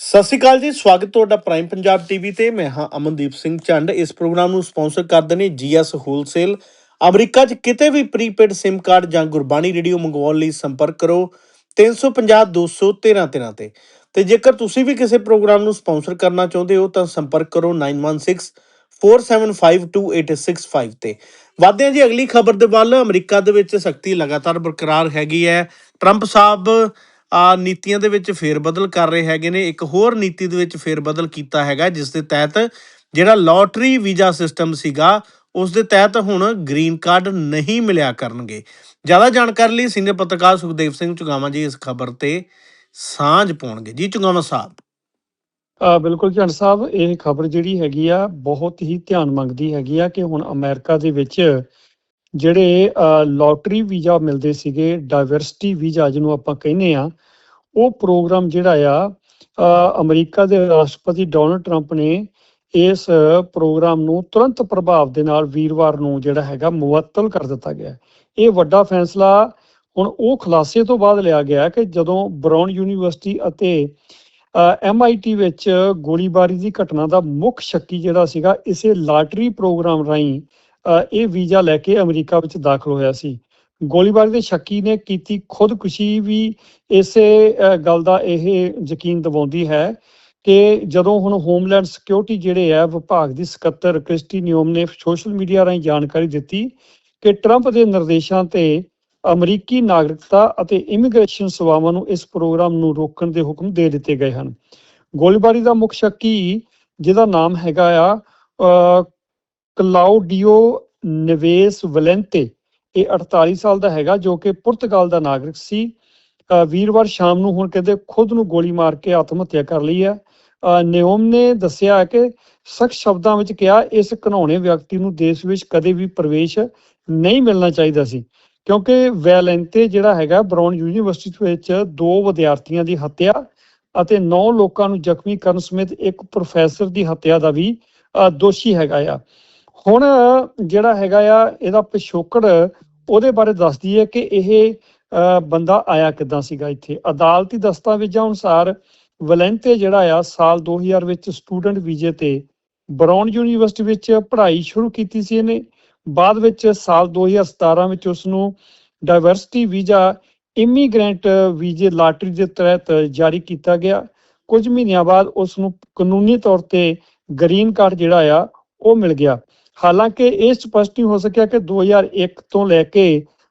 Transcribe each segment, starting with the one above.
ਸਤਿ ਸ਼੍ਰੀ ਅਕਾਲ ਜੀ, ਸਵਾਗਤ ਤੁਹਾਡਾ ਪ੍ਰਾਈਮ ਪੰਜਾਬ ਟੀਵੀ ਤੇ। ਮੈਂ ਹਾਂ ਅਮਨਦੀਪ ਸਿੰਘ ਚੰਡ ਇਸ ਪ੍ਰੋਗਰਾਮ ਨੂੰ ਸਪਾਂਸਰ ਕਰਦੇ ਨੇ ਜੀਐਸ ਹੋਲਸੇਲ ਅਮਰੀਕਾ 'ਚ ਕਿਤੇ ਵੀ ਪ੍ਰੀਪੇਡ SIM ਕਾਰਡ ਜਾਂ ਗੁਰਬਾਣੀ ਰੇਡੀਓ ਮੰਗਵਾਉਣ ਲਈ ਸੰਪਰਕ ਕਰੋ। 350 213 13 ਤੇ। ਤੇ ਜੇਕਰ ਤੁਸੀਂ ਵੀ ਕਿਸੇ ਪ੍ਰੋਗਰਾਮ ਨੂੰ ਸਪਾਂਸਰ ਕਰਨਾ ਚਾਹੁੰਦੇ ਹੋ, ਤਾਂ ਸੰਪਰਕ ਕਰੋ 916 47528665 ਤੇ। ਵਾਦਿਆਂ ਜੀ, ਅਗਲੀ ਖਬਰ ਦੇ ਵੱਲ। ਅਮਰੀਕਾ ਦੇ ਵਿੱਚ ਸਖਤੀ ਲਗਾਤਾਰ ਬਰਕਰਾਰ ਹੈਗੀ ਹੈ। ਟਰੰਪ ਸਾਹਿਬ ਆ ਨੀਤੀਆਂ ਦੇ ਵਿੱਚ ਫੇਰਬਦਲ ਕਰ ਰਹੇ ਹੈਗੇ ਨੇ। ਇੱਕ ਹੋਰ ਨੀਤੀ ਦੇ ਵਿੱਚ ਫੇਰਬਦਲ ਕੀਤਾ ਹੈਗਾ, ਜਿਸ ਦੇ ਤਹਿਤ ਜਿਹੜਾ ਲੋਟਰੀ ਵੀਜ਼ਾ ਸਿਸਟਮ ਸੀਗਾ, ਉਸ ਦੇ ਤਹਿਤ ਹੁਣ ਗ੍ਰੀਨ ਕਾਰਡ ਨਹੀਂ ਮਿਲਿਆ ਕਰਨਗੇ। ਜ਼ਿਆਦਾ ਜਾਣਕਾਰੀ ਲਈ ਸੀਨੀਅਰ ਪੱਤਰਕਾਰ ਸੁਖਦੇਵ ਸਿੰਘ ਚੁਗਾਵਾਂ ਜੀ ਇਸ ਖਬਰ ਤੇ ਸਾਂਝ ਪਾਉਣਗੇ। ਜੀ, ਚੁਗਾਵਾਂ ਸਾਹਿਬ। ਬਿਲਕੁਲ ਝੰਡ ਸਾਹਿਬ, ਇਹ ਖਬਰ ਜਿਹੜੀ ਹੈਗੀ ਆ, ਬਹੁਤ ਹੀ ਧਿਆਨ ਮੰਗਦੀ ਹੈਗੀ ਆ ਕਿ ਹੁਣ ਅਮਰੀਕਾ ਦੇ ਵਿੱਚ ਜਿਹੜੇ ਲੋਟਰੀ ਵੀਜ਼ਾ ਮਿਲਦੇ ਸੀਗੇ ਡਾਈਵਰਸਿਟੀ ਵੀਜ਼ਾ ਜਿਹਨੂੰ ਆਪਾਂ ਕਹਿੰਦੇ ਆ ਉਹ ਪ੍ਰੋਗਰਾਮ ਜਿਹੜਾ ਆ ਅਮਰੀਕਾ ਦੇ ਰਾਸ਼ਟਰਪਤੀ ਡੋਨਲਡ ਟਰੰਪ ਨੇ ਇਸ ਪ੍ਰੋਗਰਾਮ ਨੂੰ ਤੁਰੰਤ ਪ੍ਰਭਾਵ ਦੇ ਨਾਲ ਵੀਰਵਾਰ ਨੂੰ ਜਿਹੜਾ ਹੈਗਾ ਮੁਅੱਤਲ ਕਰ ਦਿੱਤਾ ਗਿਆ ਇਹ ਵੱਡਾ ਫੈਸਲਾ ਹੁਣ ਉਹ ਖੁਲਾਸੇ ਤੋਂ ਬਾਅਦ ਲਿਆ ਗਿਆ ਕਿ ਜਦੋਂ ਬਰਾਊਨ ਯੂਨੀਵਰਸਿਟੀ ਅਤੇ ਐਮਆਈਟੀ ਵਿੱਚ ਗੋਲੀਬਾਰੀ ਦੀ ਘਟਨਾ ਦਾ ਮੁੱਖ ਸ਼ੱਕੀ ਜਿਹੜਾ ਸੀਗਾ, ਇਸੇ ਲਾਟਰੀ ਪ੍ਰੋਗਰਾਮ ਰਾਹੀਂ ਇਹ ਵੀਜ਼ਾ ਲੈ ਕੇ ਅਮਰੀਕਾ ਵਿੱਚ ਦਾਖਲ ਹੋਇਆ ਸੀ। ਗੋਲੀਬਾਰੀ ਦੇ ਸ਼ੱਕੀ ਨੇ ਕੀਤੀ ਖੁਦਕੁਸ਼ੀ ਵੀ। ਇਸੇ ਗੱਲ ਦਾ ਇਹ ਯਕੀਨ ਦਿਵਾਉਂਦੀ ਹੈ ਕਿ ਜਦੋਂ ਹੁਣ ਹੋਮਲੈਂਡ ਸਿਕਿਉਰਿਟੀ ਜਿਹੜੇ ਹੈ ਵਿਭਾਗ ਦੀ ਸਕੱਤਰ ਕ੍ਰਿਸਟੀ ਨਿਯੋਮ ਨੇ ਸੋਸ਼ਲ ਮੀਡੀਆ ਰਾਹੀਂ ਜਾਣਕਾਰੀ ਦਿੱਤੀ ਕਿ ਟਰੰਪ ਦੇ ਨਿਰਦੇਸ਼ਾਂ ਤੇ ਅਮਰੀਕੀ ਨਾਗਰਿਕਤਾ ਅਤੇ ਇਮੀਗ੍ਰੇਸ਼ਨ ਸੇਵਾਵਾਂ ਨੂੰ ਇਸ ਪ੍ਰੋਗਰਾਮ ਨੂੰ ਰੋਕਣ ਦੇ ਹੁਕਮ ਦੇ ਦਿੱਤੇ ਗਏ ਹਨ। ਗੋਲੀਬਾਰੀ ਦਾ ਮੁੱਖ ਸ਼ੱਕੀ, ਜਿਹਦਾ ਨਾਮ ਹੈਗਾ ਆ ਕਲਾਉਡੀਓ ਨਵੇਸ ਵਲੈਂਤੇ ਇਹ 48 ਸਾਲ ਦਾ ਹੈਗਾ ਜੋ ਕਿ ਪੁਰਤਗਾਲ ਦਾ ਨਾਗਰਿਕ ਸੀ। ਵੀਰਵਾਰ ਸ਼ਾਮ ਨੂੰ ਹੁਣ ਕਹਿੰਦੇ ਖੁਦ ਨੂੰ ਗੋਲੀ ਮਾਰ ਕੇ ਆਤਮ ਹੱਤਿਆ ਕਰ ਲਈ ਹੈ। ਅ, ਨੇ ਦੱਸਿਆ ਕਿ ਸਖਤ ਸ਼ਬਦਾਂ ਵਿੱਚ ਕਿਹਾ ਇਸ ਘਿਨਾਉਣੇ ਵਿਅਕਤੀ ਨੂੰ ਦੇਸ਼ ਵਿੱਚ ਕਦੇ ਵੀ ਪ੍ਰਵੇਸ਼ ਨਹੀਂ ਮਿਲਣਾ ਚਾਹੀਦਾ ਸੀ ਕਿਉਂਕਿ ਵੈਲੈਂਤੇ ਜਿਹੜਾ ਹੈਗਾ ਬਰਾਊਨ ਯੂਨੀਵਰਸਿਟੀ ਵਿੱਚ ਦੋ ਵਿਦਿਆਰਥੀਆਂ ਦੀ ਹੱਤਿਆ ਅਤੇ 9 ਲੋਕਾਂ ਨੂੰ ਜ਼ਖਮੀ ਕਰਨ ਸਮੇਤ ਇੱਕ ਪ੍ਰੋਫੈਸਰ ਦੀ ਹੱਤਿਆ ਦਾ ਵੀ ਅ, ਦੋਸ਼ੀ ਹੈਗਾ ਆ। ਹੁਣ ਜਿਹੜਾ ਹੈਗਾ ਆ, ਇਹਦਾ ਪਿਛੋਕੜ ਉਹਦੇ ਬਾਰੇ ਦੱਸਦੀ ਹੈ ਕਿ ਇਹ ਬੰਦਾ ਆਇਆ ਕਿੱਦਾਂ ਸੀਗਾ ਇੱਥੇ। ਅਦਾਲਤੀ ਦਸਤਾਵੇਜ਼ਾਂ ਅਨੁਸਾਰ ਵਲੈਂਤੇ ਜਿਹੜਾ ਆ, ਸਾਲ 2000 ਵਿੱਚ ਸਟੂਡੈਂਟ ਵੀਜ਼ੇ ਤੇ ਬਰਾਊਨ ਯੂਨੀਵਰਸਿਟੀ ਵਿੱਚ ਪੜ੍ਹਾਈ ਸ਼ੁਰੂ ਕੀਤੀ ਸੀ ਇਹਨੇ। ਬਾਅਦ ਵਿੱਚ ਸਾਲ 2017 ਵਿੱਚ ਉਸ ਨੂੰ ਡਾਈਵਰਸਿਟੀ ਵੀਜ਼ਾ, ਇਮੀਗ੍ਰੈਂਟ ਵੀਜ਼ੇ ਲਾਟਰੀ ਦੇ ਤਹਿਤ ਜਾਰੀ ਕੀਤਾ ਗਿਆ। ਕੁਝ ਮਹੀਨਿਆਂ ਬਾਅਦ ਉਸ ਨੂੰ ਕਾਨੂੰਨੀ ਤੌਰ ਤੇ ਗ੍ਰੀਨ ਕਾਰਡ ਜਿਹੜਾ ਆ, ਉਹ ਮਿਲ ਗਿਆ। ਹਾਲਾਂਕਿ ਇਹ ਸਪਸ਼ਟ ਨਹੀਂ ਹੋ ਸਕਿਆ ਕਿ 2001 ਤੋਂ ਲੈ ਕੇ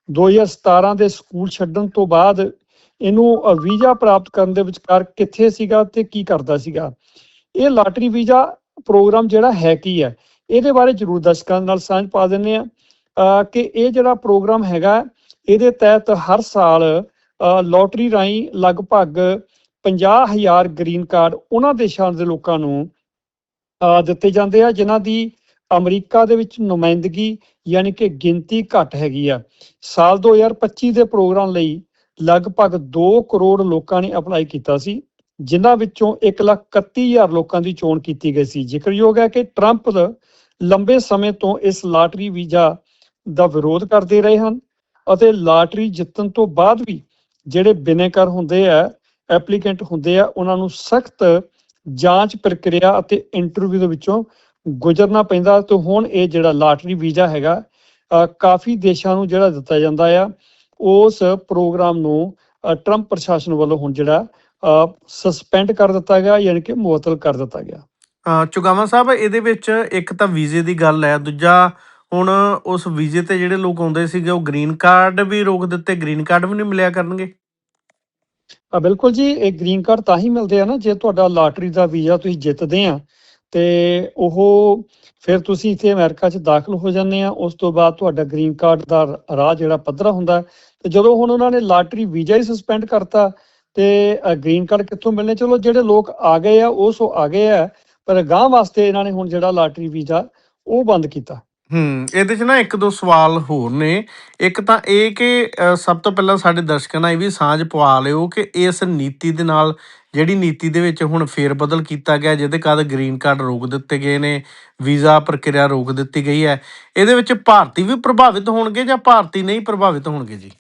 2017 ਦੇ ਸਕੂਲ ਛੱਡਣ ਤੋਂ ਬਾਅਦ ਇਹਨੂੰ ਵੀਜ਼ਾ ਪ੍ਰਾਪਤ ਕਰਨ ਦੇ ਵਿਚਕਾਰ ਕਿੱਥੇ ਸੀਗਾ ਤੇ ਕੀ ਕਰਦਾ ਸੀਗਾ। ਇਹ ਲਾਟਰੀ ਵੀਜ਼ਾ ਪ੍ਰੋਗਰਾਮ ਜਿਹੜਾ ਹੈ ਕੀ ਹੈ, ਇਹਦੇ ਬਾਰੇ ਜਰੂਰ ਦਰਸ਼ਕਾਂ ਨਾਲ ਸਾਂਝ ਪਾ ਦਿੰਨੇ ਆ ਕਿ ਇਹ ਜਿਹੜਾ ਪ੍ਰੋਗਰਾਮ ਹੈਗਾ, ਇਹਦੇ ਤਹਿਤ ਹਰ ਸਾਲ ਲੋਟਰੀ ਰਾਹੀਂ ਲਗਭਗ 50000 ਗ੍ਰੀਨ ਕਾਰਡ ਉਹਨਾਂ ਦੇਸ਼ਾਂ ਦੇ ਲੋਕਾਂ ਨੂੰ ਦਿੱਤੇ ਜਾਂਦੇ ਆ, ਜਿਨ੍ਹਾਂ ਦੀ ਅਮਰੀਕਾ ਦੇ ਵਿੱਚ ਨੁਮਾਇੰਦਗੀ ਯਾਨੀ ਕਿ ਗਿਣਤੀ ਘੱਟ ਹੈਗੀ ਆ। ਸਾਲ 2025 ਦੇ ਪ੍ਰੋਗਰਾਮ ਲਈ ਲਗਭਗ 2 ਕਰੋੜ ਲੋਕਾਂ ਨੇ ਅਪਲਾਈ ਕੀਤਾ ਸੀ, ਜਿਨ੍ਹਾਂ ਵਿੱਚੋਂ 131000 ਲੋਕਾਂ ਦੀ ਚੋਣ ਕੀਤੀ ਗਈ ਸੀ। ਜ਼ਿਕਰਯੋਗ ਹੈ ਕਿ ਟਰੰਪ ਲੰਬੇ ਸਮੇਂ ਤੋਂ ਇਸ ਲਾਟਰੀ ਵੀਜ਼ਾ ਦਾ ਵਿਰੋਧ ਕਰਦੇ ਰਹੇ ਹਨ ਅਤੇ ਲਾਟਰੀ ਜਿੱਤਣ ਤੋਂ ਬਾਅਦ ਵੀ ਜਿਹੜੇ ਬਿਨੇਕਰ ਹੁੰਦੇ ਆ, ਐਪਲੀਕੈਂਟ ਹੁੰਦੇ ਆ, ਉਹਨਾਂ ਨੂੰ ਸਖਤ ਜਾਂਚ ਪ੍ਰਕਿਰਿਆ ਅਤੇ ਇੰਟਰਵਿਊ ਦੇ ਵਿੱਚੋਂ ਗੁਜ਼ਰਨਾ ਪੈਂਦਾ ਤੇ ਹੁਣ ਇਹ ਜਿਹੜਾ ਲਾਟਰੀ ਵੀਜ਼ਾ ਹੈਗਾ ਕਾਫੀ ਦੇਸ਼ਾਂ ਨੂੰ ਜਿਹੜਾ ਦਿੱਤਾ ਜਾਂਦਾ ਆ ਉਸ ਪ੍ਰੋਗਰਾਮ ਨੂੰ ਟਰੰਪ ਪ੍ਰਸ਼ਾਸਨ ਵੱਲੋਂ ਹੁਣ ਜਿਹੜਾ ਸਸਪੈਂਡ ਕਰ ਦਿੱਤਾ ਗਿਆ ਯਾਨੀ ਕਿ ਮੁਅੱਤਲ ਕਰ ਦਿੱਤਾ ਗਿਆ। ਚੁਗਾਵਾਂ ਸਾਹਿਬ ਇਹਦੇ ਵਿੱਚ ਇੱਕ ਤਾਂ ਵੀਜ਼ੇ ਦੀ ਗੱਲ ਹੈ ਦੂਜਾ ਹੁਣ ਉਸ ਵੀਜ਼ੇ ਤੇ ਜਿਹੜੇ ਲੋਕ ਆਉਂਦੇ ਸੀਗੇ ਉਹ ਗ੍ਰੀਨ ਕਾਰਡ ਵੀ ਰੋਕ ਦਿੱਤੇ ਗ੍ਰੀਨ ਕਾਰਡ ਵੀ ਨਹੀਂ ਮਿਲਿਆ ਕਰਨਗੇ। ਆ ਬਿਲਕੁਲ ਜੀ ਇਹ ਗ੍ਰੀਨ ਕਾਰਡ ਤਾਂ ਹੀ ਮਿਲਦੇ ਆ ਨਾ ਜੇ ਤੁਹਾਡਾ ਲਾਟਰੀ ਦਾ ਵੀਜ਼ਾ ਤੁਸੀਂ ਜਿੱਤਦੇ ਆ ਤੇ ਉਹ ਫਿਰ ਤੁਸੀਂ ਇੱਥੇ ਅਮਰੀਕਾ 'ਚ ਦਾਖਲ ਹੋ ਜਾਂਦੇ ਆ, ਉਸ ਤੋਂ ਬਾਅਦ ਤੁਹਾਡਾ ਗ੍ਰੀਨ ਕਾਰਡ ਦਾ ਰਾਹ ਜਿਹੜਾ ਪੱਧਰਾ ਹੁੰਦਾ ਤੇ ਜਦੋਂ ਹੁਣ ਉਹਨਾਂ ਨੇ ਲਾਟਰੀ ਵੀਜ਼ਾ ਹੀ ਸਸਪੈਂਡ ਕਰਤਾ ਤੇ ਗ੍ਰੀਨ ਕਾਰਡ ਕਿੱਥੋਂ ਮਿਲਣੇ? ਚਲੋ, ਜਿਹੜੇ ਲੋਕ ਆ ਗਏ ਆ, ਉਹ ਸੋ ਆ ਗਏ ਆ, ਪਰ ਗਾਂ ਵਾਸਤੇ ਇਹਨਾਂ ਨੇ ਹੁਣ ਜਿਹੜਾ ਲਾਟਰੀ ਵੀਜ਼ਾ ਉਹ ਬੰਦ ਕੀਤਾ। ਹੂੰ, ਇਹਦੇ 'ਚ ਨਾ ਇੱਕ ਦੋ ਸਵਾਲ ਹੋਰ ਨੇ। ਇੱਕ ਤਾਂ ਇਹ ਕਿ ਸਭ ਤੋਂ ਪਹਿਲਾਂ ਸਾਡੇ ਦਰਸ਼ਕਾਂ ਨਾਲ ਇਹ ਵੀ ਸਾਂਝ ਪਵਾ ਲਿਓ ਕਿ ਇਸ ਨੀਤੀ ਦੇ ਨਾਲ ਜਿਹੜੀ ਨੀਤੀ ਦੇ ਵਿੱਚ ਹੁਣ ਫੇਰ ਬਦਲ ਕੀਤਾ ਗਿਆ, ਜਿਹਦੇ ਕਾਰਨ ਗ੍ਰੀਨ ਕਾਰਡ ਰੋਕ ਦਿੱਤੇ ਗਏ ਨੇ, ਵੀਜ਼ਾ ਪ੍ਰਕਿਰਿਆ ਰੋਕ ਦਿੱਤੀ ਗਈ ਹੈ। ਇਹਦੇ ਵਿੱਚ ਭਾਰਤੀ ਵੀ ਪ੍ਰਭਾਵਿਤ ਹੋਣਗੇ ਜਾਂ ਭਾਰਤੀ ਨਹੀਂ ਪ੍ਰਭਾਵਿਤ ਹੋਣਗੇ ਜੀ?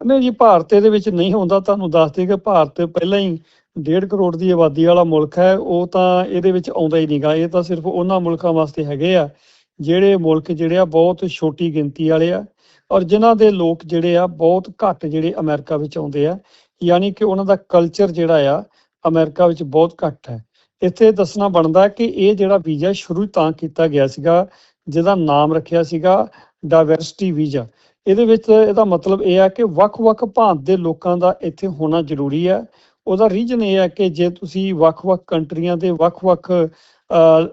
ਨਹੀਂ ਜੀ, ਭਾਰਤ ਇਹਦੇ ਵਿੱਚ ਨਹੀਂ ਹੁੰਦਾ। ਤੁਹਾਨੂੰ ਦੱਸ ਦੇ ਕਿ ਭਾਰਤ ਪਹਿਲਾਂ ਹੀ 1.5 ਕਰੋੜ ਦੀ ਆਬਾਦੀ ਵਾਲਾ ਮੁਲਕ ਹੈ। ਉਹ ਤਾਂ ਇਹਦੇ ਵਿੱਚ ਆਉਂਦਾ ਹੀ ਨਹੀਂਗਾ। ਇਹ ਤਾਂ ਸਿਰਫ ਉਹਨਾਂ ਮੁਲਕਾਂ ਵਾਸਤੇ ਹੈਗੇ ਆ। ਜਿਹੜੇ ਮੁਲਕ ਜਿਹੜੇ ਆ ਬਹੁਤ ਛੋਟੀ ਗਿਣਤੀ ਵਾਲੇ ਆ ਔਰ ਜਿਨ੍ਹਾਂ ਦੇ ਲੋਕ ਜਿਹੜੇ ਆ ਬਹੁਤ ਘੱਟ ਜਿਹੜੇ ਅਮਰੀਕਾ ਵਿੱਚ ਆਉਂਦੇ ਆ ਯਾਨੀ ਕਿ ਉਹਨਾਂ ਦਾ ਕਲਚਰ ਜਿਹੜਾ ਆ ਅਮਰੀਕਾ ਵਿੱਚ ਬਹੁਤ ਘੱਟ ਹੈ। ਇੱਥੇ ਦੱਸਣਾ ਬਣਦਾ ਕਿ ਇਹ ਜਿਹੜਾ ਵੀਜ਼ਾ ਸ਼ੁਰੂ ਤਾਂ ਕੀਤਾ ਗਿਆ ਸੀਗਾ ਜਿਹਦਾ ਨਾਮ ਰੱਖਿਆ ਸੀਗਾ ਡਾਇਵਰਸਿਟੀ ਵੀਜ਼ਾ। ਇਹਦੇ ਵਿੱਚ ਇਹਦਾ ਮਤਲਬ ਇਹ ਆ ਕਿ ਵੱਖ-ਵੱਖ ਭਾਂਤ ਦੇ ਲੋਕਾਂ ਦਾ ਇੱਥੇ ਹੋਣਾ ਜ਼ਰੂਰੀ ਹੈ ਉਹਦਾ ਰੀਜਨ ਇਹ ਹੈ ਕਿ ਜੇ ਤੁਸੀਂ ਵੱਖ-ਵੱਖ ਕੰਟਰੀਆਂ ਦੇ ਵੱਖ-ਵੱਖ ਅਹ,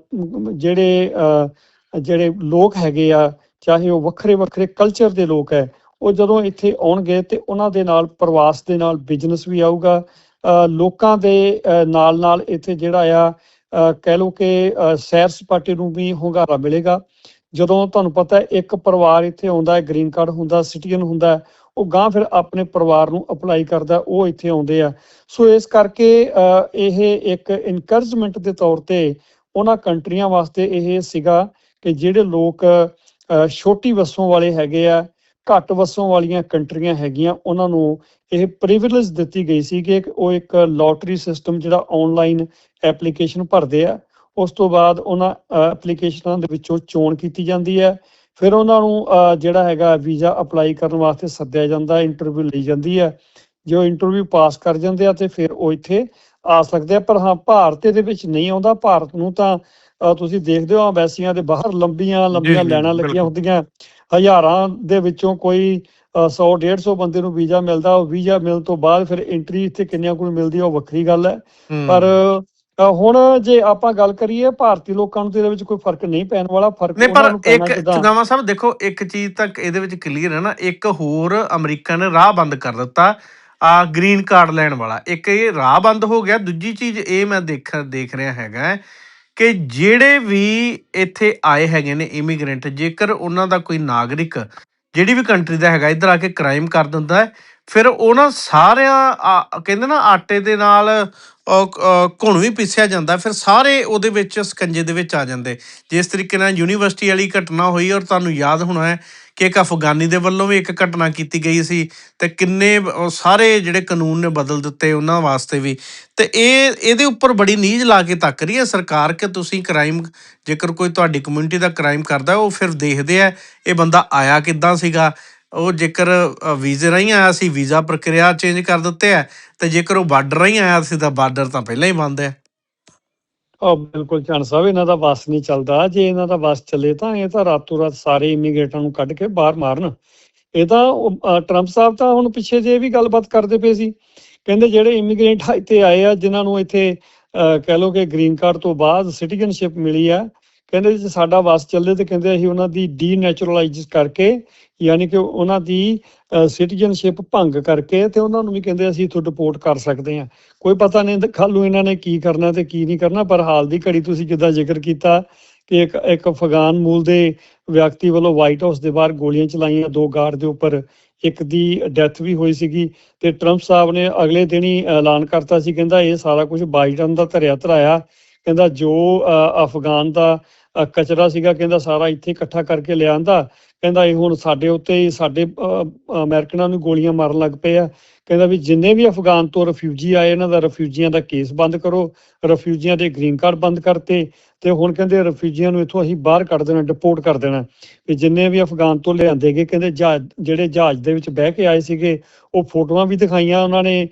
ਜਿਹੜੇ ਅਹ, ਜਿਹੜੇ ਲੋਕ ਹੈਗੇ ਆ ਚਾਹੇ ਉਹ ਵੱਖਰੇ-ਵੱਖਰੇ ਕਲਚਰ ਦੇ ਲੋਕ ਹੈ ਉਹ ਜਦੋਂ ਇੱਥੇ ਆਉਣਗੇ ਤੇ ਉਹਨਾਂ ਦੇ ਨਾਲ ਪ੍ਰਵਾਸ ਦੇ ਨਾਲ ਬਿਜ਼ਨਸ ਵੀ ਆਊਗਾ। ਲੋਕਾਂ ਦੇ ਨਾਲ ਨਾਲ ਇੱਥੇ ਜਿਹੜਾ ਆ ਕਹਿ ਲਓ ਕਿ ਸੈਰ ਸਪਾਟੇ ਨੂੰ ਵੀ ਹੁੰਗਾਰਾ ਮਿਲੇਗਾ। ਜਦੋਂ ਤੁਹਾਨੂੰ ਪਤਾ ਇੱਕ ਪਰਿਵਾਰ ਇੱਥੇ ਆਉਂਦਾ ਹੈ ਗ੍ਰੀਨ ਕਾਰਡ ਹੁੰਦਾ ਸਿਟੀਜ਼ਨ ਹੁੰਦਾ ਉਹ ਗਾਂ ਫਿਰ ਆਪਣੇ ਪਰਿਵਾਰ ਨੂੰ ਅਪਲਾਈ ਕਰਦਾ ਉਹ ਇੱਥੇ ਆਉਂਦੇ ਆ। ਸੋ ਇਸ ਕਰਕੇ ਅਹ, ਇਹ ਇੱਕ ਇਨਕਰੇਜਮੈਂਟ ਦੇ ਤੌਰ ਤੇ ਉਹਨਾਂ ਕੰਟਰੀਆਂ ਵਾਸਤੇ ਇਹ ਸੀਗਾ ਕਿ ਜਿਹੜੇ ਲੋਕ ਛੋਟੀ ਵਸੋਂ ਵਾਲੇ ਹੈਗੇ ਆ ਘੱਟ ਵਸੋਂ ਵਾਲੀਆਂ ਕੰਟਰੀਆਂ ਹੈਗੀਆਂ ਉਹਨਾਂ ਨੂੰ ਇਹ ਪ੍ਰਿਵਿਲੇਜ ਦਿੱਤੀ ਗਈ ਸੀ ਕਿ ਉਹ ਇੱਕ ਲੋਟਰੀ ਸਿਸਟਮ ਜਿਹੜਾ ਆਨਲਾਈਨ ਐਪਲੀਕੇਸ਼ਨ ਭਰਦੇ ਆ ਉਸ ਤੋਂ ਬਾਅਦ ਉਹਨਾਂ ਐਪਲੀਕੇਸ਼ਨਾਂ ਦੇ ਵਿੱਚੋਂ ਚੋਣ ਕੀਤੀ ਜਾਂਦੀ ਹੈ ਫਿਰ ਉਹਨਾਂ ਨੂੰ ਅਹ, ਜਿਹੜਾ ਹੈਗਾ ਵੀਜ਼ਾ ਅਪਲਾਈ ਕਰਨ ਵਾਸਤੇ ਸੱਦਿਆ ਜਾਂਦਾ ਇੰਟਰਵਿਊ ਲਈ ਜਾਂਦੀ ਹੈ ਜੋ ਇੰਟਰਵਿਊ ਪਾਸ ਕਰ ਜਾਂਦੇ ਆ ਤੇ ਫਿਰ ਉਹ ਇੱਥੇ ਆ ਸਕਦੇ ਆ ਪਰ ਹਾਂ ਭਾਰਤ ਇਹਦੇ ਵਿੱਚ ਨਹੀਂ ਆਉਂਦਾ। ਭਾਰਤ ਨੂੰ ਤਾਂ ਤੁਸੀਂ ਦੇਖਦੇ ਹੋ ਅੰਬੈਸੀਆਂ ਦੇ ਬਾਹਰ ਲੰਬੀਆਂ ਲੰਬੀਆਂ ਲਾਈਨਾਂ। ਲੱਗੀਆਂ ਹੁੰਦੀਆਂ। ਹਜ਼ਾਰਾਂ ਦੇ ਵਿੱਚੋਂ ਕੋਈ 100 150 ਬੰਦੇ ਨੂੰ ਵੀਜ਼ਾ ਮਿਲਦਾ। ਉਹ ਵੀਜ਼ਾ ਮਿਲਣ ਤੋਂ ਬਾਅਦ ਫਿਰ ਐਂਟਰੀ ਇੱਥੇ ਕਿੰਨਿਆਂ ਕੋਲ ਮਿਲਦੀ ਉਹ ਵੱਖਰੀ ਗੱਲ ਹੈ। ਪਰ ਹੁਣ ਜੇ ਆਪਾਂ ਗੱਲ ਕਰੀਏ ਭਾਰਤੀ ਲੋਕਾਂ ਨੂੰ ਤੇ ਇਹਦੇ ਵਿੱਚ ਕੋਈ ਫ਼ਰਕ ਨਹੀਂ ਪੈਣ ਵਾਲਾ। ਫ਼ਰਕ ਨਹੀਂ ਪਰ ਇੱਕ ਚੁਗਾਵਾ ਸਾਹਿਬ ਦੇਖੋ ਇੱਕ ਚੀਜ਼ ਤੱਕ ਇਹਦੇ ਵਿੱਚ ਕਲੀਅਰ ਹੈ ਨਾ। ਇੱਕ ਹੋਰ ਅਮਰੀਕਾ ਨੇ ਰਾਹ ਬੰਦ ਕਰ ਦਿੱਤਾ ਆ ਗ੍ਰੀਨ ਕਾਰਡ ਲੈਣ ਵਾਲਾ। ਇੱਕ ਇਹ ਰਾਹ ਬੰਦ ਹੋ ਗਿਆ। ਦੂਜੀ ਚੀਜ਼ ਇਹ ਮੈਂ ਦੇਖ ਦੇਖ ਰਿਹਾ ਹੈਗਾ ਕਿ ਜਿਹੜੇ ਵੀ ਇੱਥੇ ਆਏ ਹੈਗੇ ਨੇ ਇਮੀਗ੍ਰੈਂਟ ਜੇਕਰ ਉਹਨਾਂ ਦਾ ਕੋਈ ਨਾਗਰਿਕ ਜਿਹੜੀ ਵੀ ਕੰਟਰੀ ਦਾ ਹੈਗਾ, ਇੱਧਰ ਆ ਕੇ ਕ੍ਰਾਈਮ ਕਰ ਦਿੰਦਾ ਹੈ, ਫਿਰ ਉਹਨਾਂ ਸਾਰਿਆਂ, ਆ- ਕਹਿੰਦੇ ਨਾ ਆਟੇ ਦੇ ਨਾਲ ਘੁਣ ਵੀ ਪੀਸਿਆ ਜਾਂਦਾ, ਫਿਰ ਸਾਰੇ ਉਹਦੇ ਵਿੱਚ ਸਕੰਜੇ ਦੇ ਵਿੱਚ ਆ ਜਾਂਦੇ। ਜਿਸ ਤਰੀਕੇ ਨਾਲ ਯੂਨੀਵਰਸਿਟੀ ਵਾਲੀ ਘਟਨਾ ਹੋਈ ਔਰ ਤੁਹਾਨੂੰ ਯਾਦ ਹੋਣਾ ਹੈ ਕਿ ਇੱਕ ਅਫਗਾਨੀ ਦੇ ਵੱਲੋਂ ਵੀ ਇੱਕ ਘਟਨਾ ਕੀਤੀ ਗਈ ਸੀ ਤੇ ਕਿੰਨੇ ਉਹ ਸਾਰੇ ਜਿਹੜੇ ਕਾਨੂੰਨ ਨੇ ਬਦਲ ਦਿੱਤੇ ਉਹਨਾਂ ਵਾਸਤੇ ਵੀ। ਤੇ ਇਹ, ਇਹਦੇ ਉੱਪਰ ਬੜੀ ਨੀਝ ਲਾ ਕੇ ਤੱਕ ਰਹੀ ਹੈ ਸਰਕਾਰ ਕਿ ਤੁਸੀਂ ਕ੍ਰਾਈਮ, ਜੇਕਰ ਕੋਈ ਤੁਹਾਡੀ ਕਮਿਊਨਿਟੀ ਦਾ ਕ੍ਰਾਈਮ ਕਰਦਾ ਉਹ ਫਿਰ ਦੇਖਦੇ ਆ ਇਹ ਬੰਦਾ ਆਇਆ ਕਿੱਦਾਂ ਸੀਗਾ। ਉਹ ਜੇਕਰ ਵੀਜ਼ੇ ਰਾਹੀਂ ਆਇਆ ਸੀ, ਵੀਜ਼ਾ ਪ੍ਰਕਿਰਿਆ ਚੇਂਜ ਕਰ ਦਿੱਤੇ ਆ ਤੇ ਜੇਕਰ ਉਹ ਬਾਰਡਰ ਰਾਹੀਂ ਆਇਆ ਸੀ ਤਾਂ ਬਾਰਡਰ ਤਾਂ ਪਹਿਲਾਂ ਹੀ ਬੰਦ ਹੈ। ਉਹ ਬਿਲਕੁਲ ਚੰਨ ਸਾਹਿਬ ਇਹਨਾਂ ਦਾ ਵਸ ਨਹੀਂ ਚੱਲਦਾ। ਜੇ ਇਹਨਾਂ ਦਾ ਵਸ ਚੱਲੇ ਤਾਂ ਇਹ ਤਾਂ ਰਾਤੋਂ ਰਾਤ ਸਾਰੇ ਇਮੀਗ੍ਰੇਟਾਂ ਨੂੰ ਕੱਢ ਕੇ ਬਾਹਰ ਮਾਰਨ। ਇਹ ਤਾਂ ਟਰੰਪ ਸਾਹਿਬ ਤਾਂ ਹੁਣ ਪਿੱਛੇ ਜੇ ਵੀ ਗੱਲਬਾਤ ਕਰਦੇ ਪਏ ਸੀ। ਕਹਿੰਦੇ ਜਿਹੜੇ ਇਮੀਗ੍ਰੇਟ ਇੱਥੇ ਆਏ ਆ ਜਿਨ੍ਹਾਂ ਨੂੰ ਇੱਥੇ ਅ, ਕਹਿ ਲਓ ਕਿ ਗ੍ਰੀਨ ਕਾਰਡ ਤੋਂ ਬਾਅਦ ਸਿਟੀਜ਼ਨਸ਼ਿਪ ਮਿਲੀ ਆ ਕਹਿੰਦੇ ਜੇ ਸਾਡਾ ਵਸ ਚੱਲੇ ਤੇ ਕਹਿੰਦੇ ਅਸੀਂ ਉਹਨਾਂ ਦੀ ਡੀਨੈਚੁਰਲਾਈਜ਼ ਕਰਕੇ, ਯਾਨੀ ਕਿ ਉਹਨਾਂ ਦੀ ਸਿਟੀਜ਼ਨਸ਼ਿਪ ਭੰਗ ਕਰਕੇ ਤੇ ਉਹਨਾਂ ਨੂੰ ਵੀ ਕਹਿੰਦੇ ਅਸੀਂ ਇੱਥੋਂ ਡਿਪੋਰਟ ਕਰ ਸਕਦੇ ਹਾਂ। ਕੋਈ ਪਤਾ ਨਹੀਂ ਕੱਲ੍ਹ ਇਹਨਾਂ ਨੇ ਕੀ ਕਰਨਾ ਤੇ ਕੀ ਨਹੀਂ ਕਰਨਾ, ਪਰ ਹਾਲ ਦੀ ਘੜੀ ਤੁਸੀਂ ਜਿੱਦਾਂ ਜ਼ਿਕਰ ਕੀਤਾ ਕਿ ਇੱਕ ਇੱਕ ਅਫਗਾਨ ਮੂਲ ਦੇ ਵਿਅਕਤੀ ਵੱਲੋਂ ਵਾਈਟ ਹਾਊਸ ਦੇ ਬਾਹਰ ਗੋਲੀਆਂ ਚਲਾਈਆਂ, ਦੋ ਗਾਰਡ ਦੇ ਉੱਪਰ ਇੱਕ ਦੀ ਡੈਥ ਵੀ ਹੋਈ ਸੀਗੀ ਤੇ ਟਰੰਪ ਸਾਹਿਬ ਨੇ ਅਗਲੇ ਦਿਨ ਹੀ ਐਲਾਨ ਕਰਤਾ ਸੀ, ਕਹਿੰਦਾ ਇਹ ਸਾਰਾ ਕੁਝ ਬਾਈਡਨ ਦਾ ਧਰਿਆ ਧਰਾਇਆ ਕਹਿੰਦਾ ਜੋ ਅਫਗਾਨ ਦਾ ਕਚਰਾ ਸੀਗਾ ਕਹਿੰਦਾ ਸਾਰਾ ਇੱਥੇ ਇਕੱਠਾ ਕਰਕੇ ਲਿਆਂਦਾ। ਕਹਿੰਦਾ ਇਹ ਹੁਣ ਸਾਡੇ ਉੱਤੇ ਸਾਡੇ ਅ, ਅਮਰੀਕਨਾਂ ਨੂੰ ਗੋਲੀਆਂ ਮਾਰਨ ਲੱਗ ਪਏ ਆ। ਕਹਿੰਦਾ ਵੀ ਜਿੰਨੇ ਵੀ ਅਫਗਾਨ ਤੋਂ ਰਿਫਿਊਜੀ ਆਏ ਇਹਨਾਂ ਦਾ ਰਿਫਿਊਜੀਆਂ ਦਾ ਕੇਸ ਬੰਦ ਕਰੋ। ਰਿਫਿਊਜੀਆਂ ਦੇ ਗ੍ਰੀਨ ਕਾਰਡ ਬੰਦ ਕਰਤੇ ਤੇ ਹੁਣ ਕਹਿੰਦੇ ਰਿਫਿਊਜੀਆਂ ਨੂੰ ਇੱਥੋਂ ਅਸੀਂ ਬਾਹਰ ਕੱਢ ਦੇਣਾ ਡਿਪੋਰਟ ਕਰ ਦੇਣਾ। ਵੀ ਜਿੰਨੇ ਵੀ ਅਫਗਾਨ ਤੋਂ ਲਿਆਂਦੇ ਗਏ ਕਹਿੰਦੇ ਜਹਾਜ਼ ਜਿਹੜੇ ਜਹਾਜ਼ ਦੇ ਵਿੱਚ ਬਹਿ ਕੇ ਆਏ ਸੀਗੇ ਉਹ ਫੋਟੋਆਂ ਵੀ ਦਿਖਾਈਆਂ ਉਹਨਾਂ ਨੇ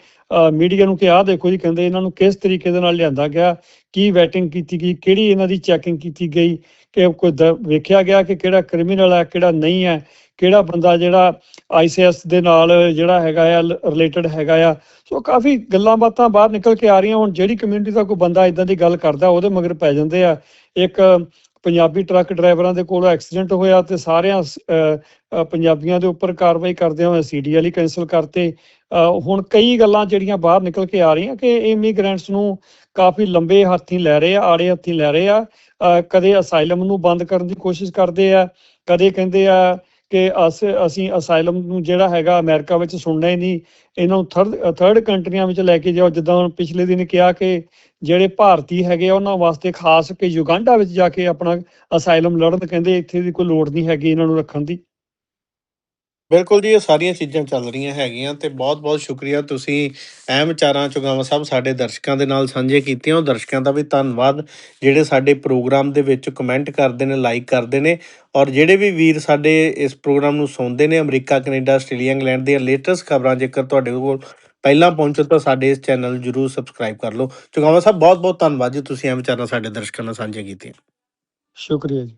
ਮੀਡੀਆ ਨੂੰ ਕਿ ਆਹ ਦੇਖੋ ਜੀ ਕਹਿੰਦੇ ਇਹਨਾਂ ਨੂੰ ਕਿਸ ਤਰੀਕੇ ਦੇ ਨਾਲ ਲਿਆਂਦਾ ਗਿਆ ਕੀ ਵੈਟਿੰਗ ਕੀਤੀ ਗਈ ਕਿਹੜੀ ਇਹਨਾਂ ਦੀ ਚੈਕਿੰਗ ਕੀਤੀ ਗਈ ਇਹ ਕੋਈ ਵੇਖਿਆ ਗਿਆ ਕਿ ਕਿਹੜਾ ਕ੍ਰਿਮੀਨਲ ਹੈ ਕਿਹੜਾ ਨਹੀਂ ਹੈ ਕਿਹੜਾ ਬੰਦਾ ਜਿਹੜਾ ਆਈਸੀਐਸ ਦੇ ਨਾਲ ਜਿਹੜਾ ਹੈਗਾ ਆ ਰਿਲੇਟਡ ਹੈਗਾ ਆ। ਸੋ ਕਾਫੀ ਗੱਲਾਂ ਬਾਤਾਂ ਬਾਹਰ ਨਿਕਲ ਕੇ ਆ ਰਹੀਆਂ ਹੁਣ ਜਿਹੜੀ ਕਮਿਊਨਿਟੀ ਦਾ ਕੋਈ ਬੰਦਾ ਇਦਾਂ ਦੀ ਗੱਲ ਕਰਦਾ ਉਹਦੇ ਮਗਰ ਪੈ ਜਾਂਦੇ ਆ। ਇੱਕ ਪੰਜਾਬੀ ਟਰੱਕ ਡਰਾਈਵਰਾਂ ਦੇ ਕੋਲ ਐਕਸੀਡੈਂਟ ਹੋਇਆ ਤੇ ਸਾਰਿਆਂ ਪੰਜਾਬੀਆਂ ਦੇ ਉੱਪਰ ਕਾਰਵਾਈ ਕਰਦੇ ਹੋਏ ਸੀਡੀ ਵਾਲੀ ਕੈਨਸਲ ਕਰਤੇ। ਅਹ, ਹੁਣ ਕਈ ਗੱਲਾਂ ਜਿਹੜੀਆਂ ਬਾਹਰ ਨਿਕਲ ਕੇ ਆ ਰਹੀਆਂ ਕਿ ਇਮੀਗ੍ਰੈਂਟਸ ਨੂੰ ਕਾਫੀ ਲੰਬੇ ਹੱਥੀਂ ਲੈ ਰਹੇ ਆ ਆੜੇ ਹੱਥੀਂ ਲੈ ਰਹੇ ਆ। ਕਦੇ ਅਸਾਈਲਮ ਨੂੰ ਬੰਦ ਕਰਨ ਦੀ ਕੋਸ਼ਿਸ਼ ਕਰਦੇ ਆ, ਕਦੇ ਕਹਿੰਦੇ ਆ ਕਿ ਅਸ, ਅਸੀਂ ਅਸਾਈਲਮ ਨੂੰ ਜਿਹੜਾ ਹੈਗਾ ਅਮਰੀਕਾ ਵਿੱਚ ਸੁਣਨਾ ਹੀ ਨਹੀਂ, ਇਹਨਾਂ ਨੂੰ ਥਰਡ ਥਰਡ ਕੰਟਰੀਆਂ ਵਿੱਚ ਲੈ ਕੇ ਜਾਓ, ਜਿੱਦਾਂ ਹੁਣ ਪਿਛਲੇ ਦਿਨ ਕਿਹਾ ਕਿ ਜਿਹੜੇ ਭਾਰਤੀ ਹੈਗੇ ਆ, ਉਹਨਾਂ ਵਾਸਤੇ ਖਾਸ ਕਿ ਯੁਗਾਂਡਾ ਵਿੱਚ ਜਾ ਕੇ ਆਪਣਾ ਅਸਾਈਲਮ ਲੜਨ ਕਹਿੰਦੇ ਇੱਥੇ ਦੀ ਕੋਈ ਲੋੜ ਨਹੀਂ ਹੈਗੀ ਇਹਨਾਂ ਨੂੰ ਰੱਖਣ ਦੀ। ਬਿਲਕੁਲ ਜੀ, ਇਹ ਸਾਰੀਆਂ ਚੀਜ਼ਾਂ ਚੱਲ ਰਹੀਆਂ ਹੈਗੀਆਂ ਤੇ ਬਹੁਤ-ਬਹੁਤ ਸ਼ੁਕਰੀਆ ਤੁਸੀਂ ਅਹਿਮ ਵਿਚਾਰਾਂ ਚੁਗਾਵਾਂ ਸਾਹਿਬ ਸਾਡੇ ਦਰਸ਼ਕਾਂ ਦੇ ਨਾਲ ਸਾਂਝੇ ਕੀਤੀਆਂ। ਉਹ ਦਰਸ਼ਕਾਂ ਦਾ ਵੀ ਧੰਨਵਾਦ। ਜਿਹੜੇ ਸਾਡੇ ਪ੍ਰੋਗਰਾਮ ਦੇ ਵਿੱਚ ਕਮੈਂਟ ਕਰਦੇ ਨੇ, ਲਾਈਕ ਕਰਦੇ ਨੇ ਔਰ ਜਿਹੜੇ ਵੀ ਵੀਰ ਸਾਡੇ ਇਸ ਪ੍ਰੋਗਰਾਮ ਨੂੰ ਸੁਣਦੇ ਨੇ, ਅਮਰੀਕਾ, ਕੈਨੇਡਾ, ਆਸਟ੍ਰੇਲੀਆ, ਇੰਗਲੈਂਡ ਦੀਆਂ ਲੇਟੈਸਟ ਖਬਰਾਂ ਜੇਕਰ ਤੁਹਾਡੇ ਕੋਲ ਪਹਿਲਾਂ ਪਹੁੰਚੋ ਤਾਂ ਸਾਡੇ ਇਸ ਚੈਨਲ ਨੂੰ ਜਰੂਰ ਸਬਸਕ੍ਰਾਈਬ ਕਰ ਲਓ। ਚੁਗਾਵਾਂ ਸਾਹਿਬ ਬਹੁਤ-ਬਹੁਤ ਧੰਨਵਾਦ ਜੀ, ਤੁਸੀਂ ਅਹਿਮ ਵਿਚਾਰਾਂ ਸਾਡੇ ਦਰਸ਼ਕਾਂ ਨਾਲ ਸਾਂਝੇ ਕੀਤੀਆਂ। ਸ਼ੁਕਰੀਆ ਜੀ।